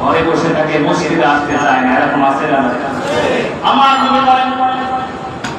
ঘরে বসে থাকে মসজিদে আসতে চায় না, এরকম আছে না? আমার নবী বলেন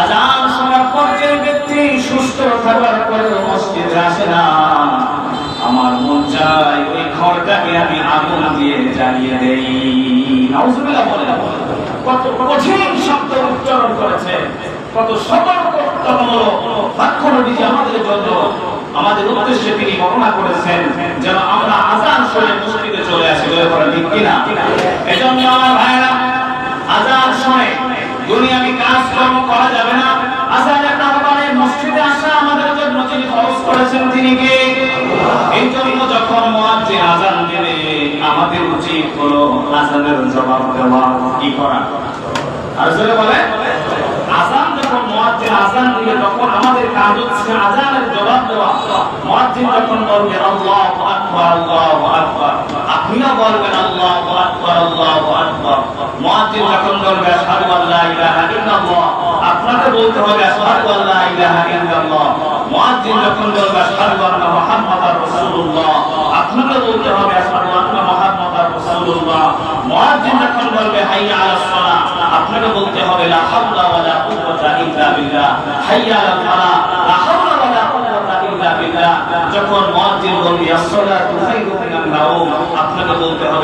আজান শোনার পর যে ব্যক্তি সুস্থ থাকার পরেও মসজিদে আসে না। আমার মন চায় ওই ঘরটাকে আমি আগুন দিয়ে জ্বালিয়ে দেই। নাউজুবিল্লাহ বলে কত কঠিন শব্দ উচ্চারণ করেছে, কত সতর্কতামূলক বাক্য নবীজি আমাদের জন্য, আমাদের উদ্দেশ্যে তিনি বর্ণনা করেছেন, যেন আমরা আজান শুনে মসজিদে চলে আসি বলে বলে ঠিক কিনা? এজন্য আমার ভাইরা আজান শুনে দুনিয়াবি কাজকর্ম করা যাবে না। আজানের নামে মসজিদে আসা আমাদের জন্য যিনি খরচ করেছেন, তিনি কে? এই জন্য যখন মুয়াজ্জিন আজান দেবে, আমাদের উচিত হলো আজানের জবাব দেওয়া। কি করা? আর জোরে বলে, আজান যখন মুয়াজ্জিন আজান দিবে, তখন আমাদের কাজ হচ্ছে আজানের জবাব দেওয়া। আপনাকে বলতে হবে আশহাদু আল্লা ইলাহা ইল্লাল্লাহ মুয়াজ্জিন যখন বলবে আশহাদু আন্না আপনাকে বলতে হবে আশহাদু আন্না হাইয়া আলাস আপনাকে বলতে হবে লা হাওলা হাইয়া আলাল লা হাওলা ওয়ালা কুওয়াতা ইল্লা বিল্লাহ যখন মুয়াজ্জিন বলবে as-সালাতু খায়রুম মিনান নাওম আপনাকে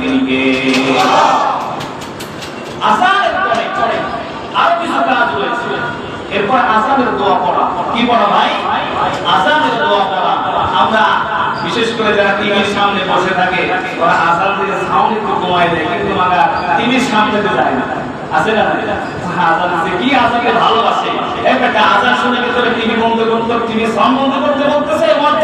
থেকে পড়া। আমরা বিশেষ করে যারা টিভির সামনে বসে থাকে, ওরা আজান দিয়ে সাউন্ড একটু কমায় দেয়, কিন্তু আমরা টিভির সামনে তো যায় না। আছে না আজান আছে। কি আজানকে ভালোবাসে? একটা আজান শুনে ভিতরে টিভি বন্ধ করতে টিভি সাউন্ড বন্ধ করতে বলতেছে বলতে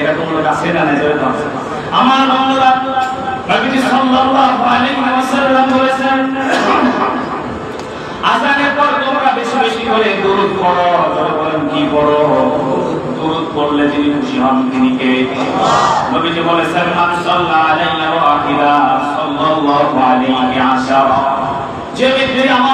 এরকম লোক আছে না নজরে তো আমার বন্ধুরা নবীজি সাল্লাল্লাহু আলাইহি ওয়াসাল্লাম বলেছেন, আজানের পর তোমরা বেশি বেশি করে দরুদ পড়ো। যারা বলেন, কি পড়ো? দরুদ পড়লে যিনি খুশি হন তিনি কে? নবীজি বলেছেন, মান সাল্লা আলাইহি ওয়া আখিরা সাল্লাল্লাহু আলাইহি আশারা। যে ব্যক্তি আমার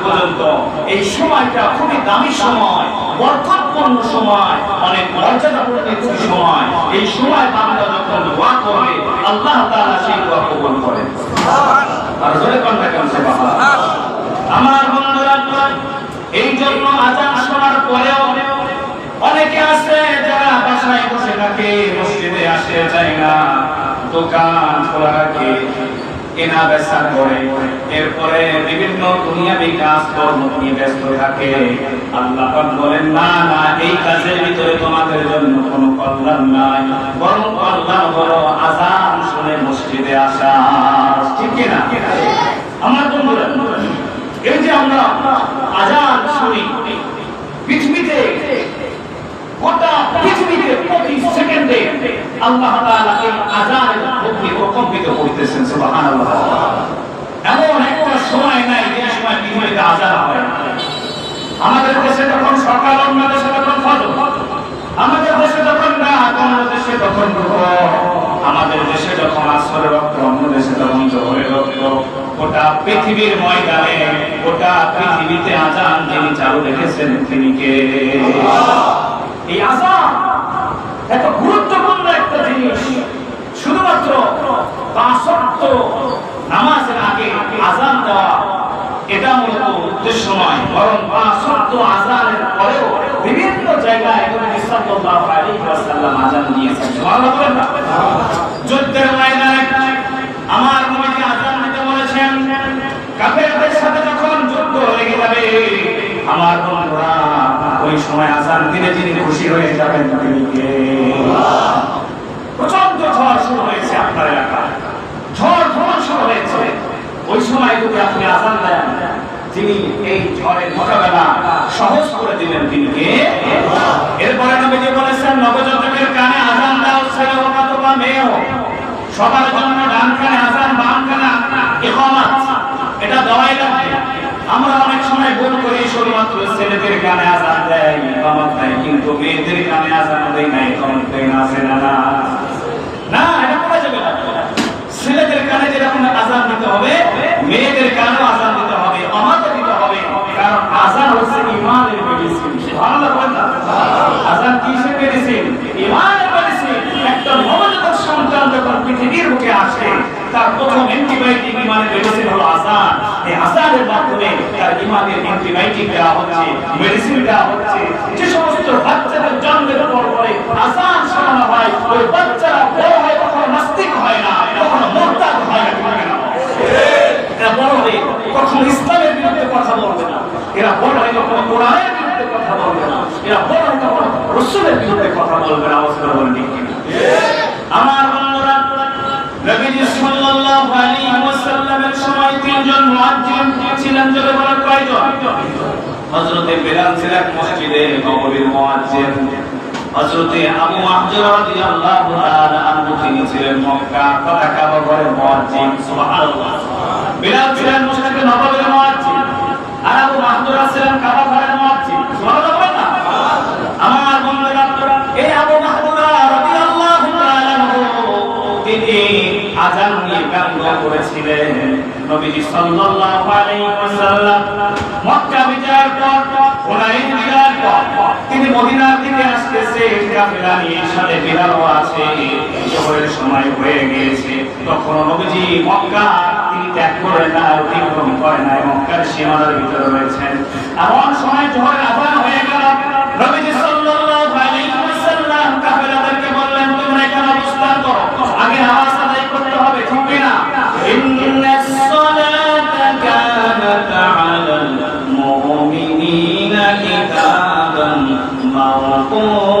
পর্যন্ত। এই সময়টা খুবই দামি সময় বরকতপূর্ণ সময়, অনেক মর্যাদাপূর্ণ সময়। এই সময় বান্দা যখন দোয়া করবে, আল্লাহ তাআলা সেই দোয়া কবুল করেন। আর জোরে কন্ঠা কেন আমার বন্ধুরা, এই জন্য আজান শোনার পরেও অনেকে আছে যারা বাসায় বসে থাকে, মসজিদে আসে, যায় না, দোকান খোলা রাখে কেনা বেচা করে। এরপরে দুনিয়াবি কাজ কর্ম নিয়ে ব্যস্ত থাকে। আল্লাহ বলেন, না না, এই কাজের ভিতরে তোমাদের জন্য কোনো কল্যাণ নাই। বরং কল্যাণ হলো আজান শুনে মসজিদে আসা। ঠিক কিনা? আমার বন্ধুরা, এই যে আমরা আজান শুনি, পৃথিবীতে, গোটা পৃথিবীতে প্রতি সেকেন্ডে আল্লাহ তাআলা এই আজানের মধ্যে প্রকম্পিত করতেছেন সুবহানাল্লাহ এমন একটা সময় নাই যে সময় পৃথিবীতে আজান হয় আমাদের দেশে যখন সকাল অন্য দেশে তখন ফজর। আমাদের দেশে যখন রাত অন্য দেশে তখন আমাদের দেশে যখন আসরের রক্ত অন্য দেশে তখন জোহরের রক্ত। গোটা পৃথিবীর ময়দানে, গোটা পৃথিবীতে আজান যিনি চালু রেখেছেন, তিনি কে? এই আজান এত গুরুত্বপূর্ণ একটা জিনিস। শুধুমাত্র পাঁচ ওয়াক্ত নামাজের আগে আজান দেওয়া এটা মূলত উদ্দেশ্য নয়, বরং পাঁচ আজানের পরেও বিভিন্ন জায়গায় আজান? যুদ্ধের ময়দানে আমার নবীজি আজান দিতে বলেছেন, কাফেরদের সাথে যখন যুদ্ধ লেগে যাবে, আমার বন্ধুরা, ওই সময় আজান দিলে যিনি খুশি হয়ে যাবেন তিনি প্রচণ্ড ঝড় শুরু হয়েছে আপনার এলাকায়। ঝড় ঝড় শুরু হয়েছে। ওই সময় যদি আপনি আজান দেন যিনি এই ঝড়ের মোকাবেলা সহজ করে দিলেন তিনি কে এরপরে নবীজি বলেছেন, নবজাতকের কানে আজান দাও, ছেলে হোক অথবা মেয়ে সবার জন্য ডান কানে আজান, বাম কানে ইকামত। এটা দেওয়াই লাগবে আমরা অনেক সময় ভুল করি, শুধুমাত্র ছেলেদের কানে আজান দেয়, ইকামত দেয়, কিন্তু মেয়েদের কানে আজান দেয় না ইকামত দেয় না আছে না এটা করা যাবে না ছেলেদের কানে যেরকম আজান দিতে হবে মেয়েদের কানেও আজান দিতে হবে আমাকে দিতে হবে কারণ আজান হচ্ছে ইমানের মেডিসিন ভালো বলেন না আজান কিসের মেডিসিন ইমানের মেডিসিন একটা নবজাতক সন্তান যখন পৃথিবীর বুকে আসে তার প্রথম অ্যান্টিবায়োটিক ইমানের মেডিসিন হলো আজান এই আজানের মাধ্যমে তার ইমানের অ্যান্টিবায়োটিক দেওয়া হচ্ছে মেডিসিন দেওয়া হচ্ছে। যে সমস্ত বাচ্চাদের জন্মের পর পরে আজান শোনানো হয় ওই বাচ্চারা বড় হয় কখনো নাস্তিক হয় না কখনো মোরতাদ হয় না ঠিক না? এরা বড় হয়ে কখনো ইসলামের বিরুদ্ধে কথা বলবে না এরা বড় হয়ে কখনো কোরআনের বিরুদ্ধে কথা বলবে না এরা বড় হয়ে কখনো রসুলের বিরুদ্ধে কথা বলবে না অবস্থা বলে ঠিক কিনা? আমার বন্ধুরা নবীজি সাল্লাল্লাহু আলাইহি ওয়াসাল্লামের সময় তিনজন মুয়াজ্জিন ছিলেন যারা বলেন কয়জন হযরতে বেলাল ছিলেন মসজিদে নববীর মুয়াজ্জিন। হযরতে আবু মাহজুর রাদিয়াল্লাহু তাআলা আনহু তিনি ছিলেন মক্কা কথা কাবা ঘরের মুয়াজ্জিন, সুবহানাল্লাহ। বেলাল ছিলেন মসজিদে নববীর মুয়াজ্জিন। আর আবু মাহজুর ছিলেন কাবা ঘরের মুয়াজ্জিন। সুবহানাল্লাহ না? আমার বন্ধুরা এই আবু মাহজুর রাদিয়াল্লাহু তাআলা তিনি আজান নিয়ে ব্যঙ্গ করেছিলেন। নবীজি সাল্লাল্লাহু আলাইহি ওয়াসাল্লাম মক্কা বিজয়ের পর হুনাইন বিজয়ের পর, তিনি মদিনার দিকে আসতেছে, কাফেলা নিয়ে সাথে বিলালও আছে, জোহরের সময় হয়ে গিয়েছে। তখন নবীজি মক্কা, তিনি ত্যাগ করে না অতিক্রম করে না, মক্কার সীমানার ভিতরে রয়েছেন। এমন সময় জোহরের আজান হয়ে গেল, নবীজি সাল্লাল্লাহু 啊弥。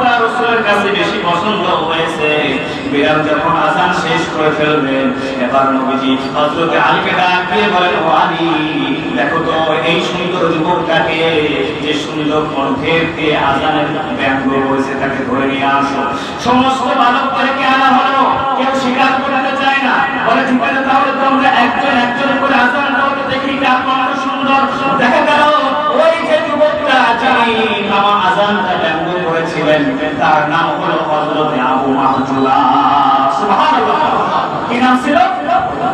কাছে বেশি পছন্দ হয়েছে। বিড়াল যখন আজান শেষ করে ফেলবেন এবার নবীজি হযরতে আলীকে ডাক দিয়ে বলেন, ও আলী, দেখো তো, এই সুন্দর যুবকটাকে, যে সুন্দর কণ্ঠের কে আজানের ব্যঙ্গ করেছে তাকে ধরে নিয়ে আসো। সমস্ত বালকদেরকে আনা হলো? কেউ স্বীকার করতে চায় না। বলে, ঠিক আছে, তাহলে তোমরা একজন একজন করে আজান দাও দেখি কার সুন্দর। দেখা গেল, ওই যে যুবকটা যিনি নামা আজানটা ব্যঙ্গ তার নাম হলো হযরত আবু মাহজুলা। সুবহানাল্লাহ। কি নাম ছিল?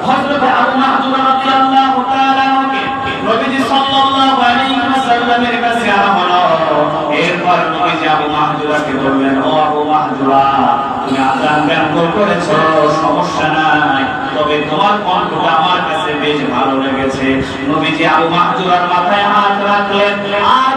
হযরত আবু মাহজুলা রাদিয়াল্লাহু তাআলা নবীজি সাল্লাল্লাহু আলাইহি ওয়াসাল্লামের কাছে আনা হলো। এরপর নবীজি আবু মাহজুরাকে বললেন, ও আবু মাহজুরা তুমি আজান ব্যঙ্গ করেছ, সমস্যা নাই। তবে তোমার কণ্ঠটা আমার কাছে বেশ ভালো লেগেছে। নবীজি আবু মাহজুরার মাথায় হাত রাখলেন। আর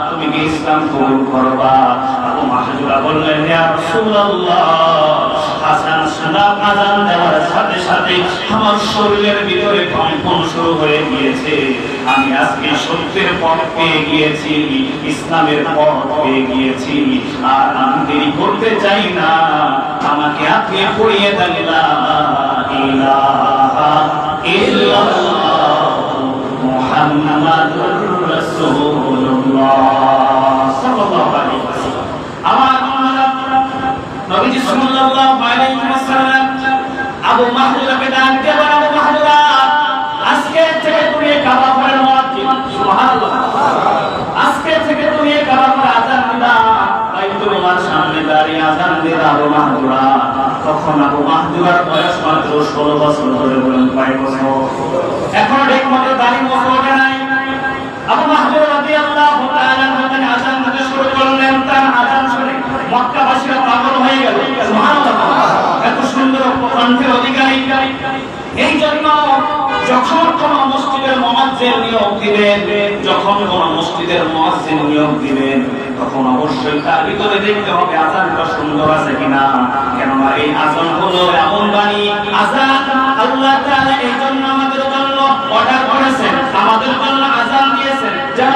ইসলাম কবুল করবা। আবু মাহজুরা বললেন, ইয়া রাসূলুল্লাহ, হাসান আজান দেওয়ার সাথে সাথে আমার শরীরের ভিতরে কম্পন শুরু হয়ে গিয়েছে। আমি আজকে সত্যের পথ পেয়ে গিয়েছি, ইসলামের পথ পেয়ে গিয়েছি। আর আমি দেরি করতে চাই না। আমাকে আপনি পড়িয়ে দেন, লা ইলাহা ইল্লাল্লাহ। আবু মাহজুরাকে ডাক দিয়ে বলেন, আবু মাহজুরা আজকে থেকে তুমি কাবা ঘরের মুয়াজ্জিন সুবহানাল্লাহ। আজকে থেকে তুমি কাবা ঘরে আযান দিবা। বাইতুল্লাহর সামনে দাঁড়িয়ে আযান দিবা আবু মাহজুরা তখন আবু মাহজুরার বয়স মাত্র 16 বছর ধরে বলেন কয় বছর। এখন ঠিক মতো দাড়ি মোছ ওঠে নাই। আবু মাহজুর রাদিয়াল্লাহু তাআলা যখন আযান দিতে শুরু করলেন। তার আযান শুনে মক্কাবাসীরা পাগল হয়ে গেল। সুবহানাল্লাহ। এত সুন্দর অধিকারী এই জন্য যখন কোন মসজিদের মুয়াজ্জিন নিয়োগ দিবেন, যখন কোন মসজিদের মুয়াজ্জিন নিয়োগ দিবেন, তখন অবশ্যই তার ভিতরে দেখতে হবে আযানটা সুন্দর আছে কিনা। কেননা এই আযান হলো এমন বাণী আযান আল্লাহ তাআলা এই জন্য আমাদের জন্য অর্ডার করেছেন। আমাদের জন্য আযান দিয়েছেন। যেন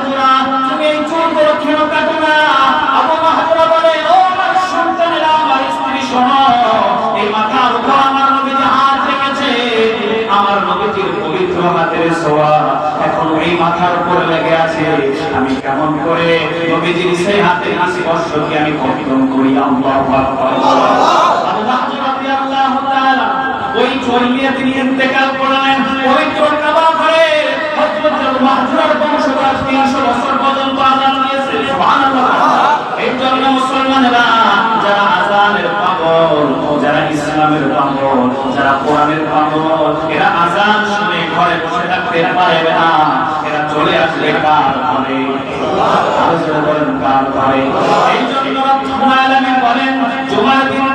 এখন এই মাথার উপর লেগে আছে। আমি কেমন করে নবীজির সেই হাতের স্পর্শকে আমি কর্তন করি, আল্লাহু ওই চোর তিনি ইন্তেকাল করলেন পবিত্র কাবা ঘরে হযরত মাহজুরের বংশধর 300 বছর পর্যন্ত আযান দিয়েছে এই জন্য মুসলমানেরা বসে থাকতে পারবে না। এরা চলে আসবে কার ঘরে? আলোচনা করেন কার ঘরে। এই জন্য বলেন, জুমার দিনকে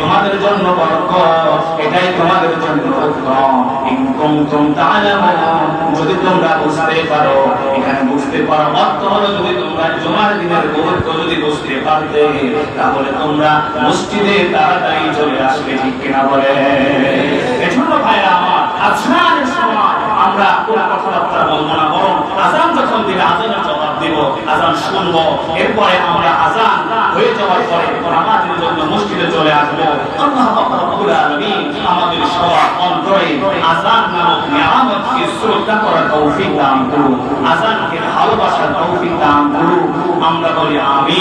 তোমাদের জন্য এটাই তোমাদের জন্য যদি তোমরা বুঝতে পারো, এখানে বুঝতে পারো অর্থ হলো, যদি তোমরা জুমার দিনের গুরুত্ব যদি বুঝতে পারতে, তাহলে তোমরা মসজিদে তাড়াতাড়ি চলে আসবে, ঠিক কিনা বলে? এজন্য ভাইরা আমার আজকালের সময় আমরা কোন কথাবার্তা বলব না, বরং আজান যখন দিবে আজানের জবাব দিব, আজান শুনব। এরপরে আমরা আজান হয়ে যাওয়ার পরে নামাজের জন্য মসজিদে চলে আসব। আমাদের সবার অন্তরে আজান নামক নিয়ামতকে শ্রদ্ধা করার তৌফিক দান করুন। আজানকে ভালোবাসার তৌফিক দান করুন। আমরা বলি আমিন।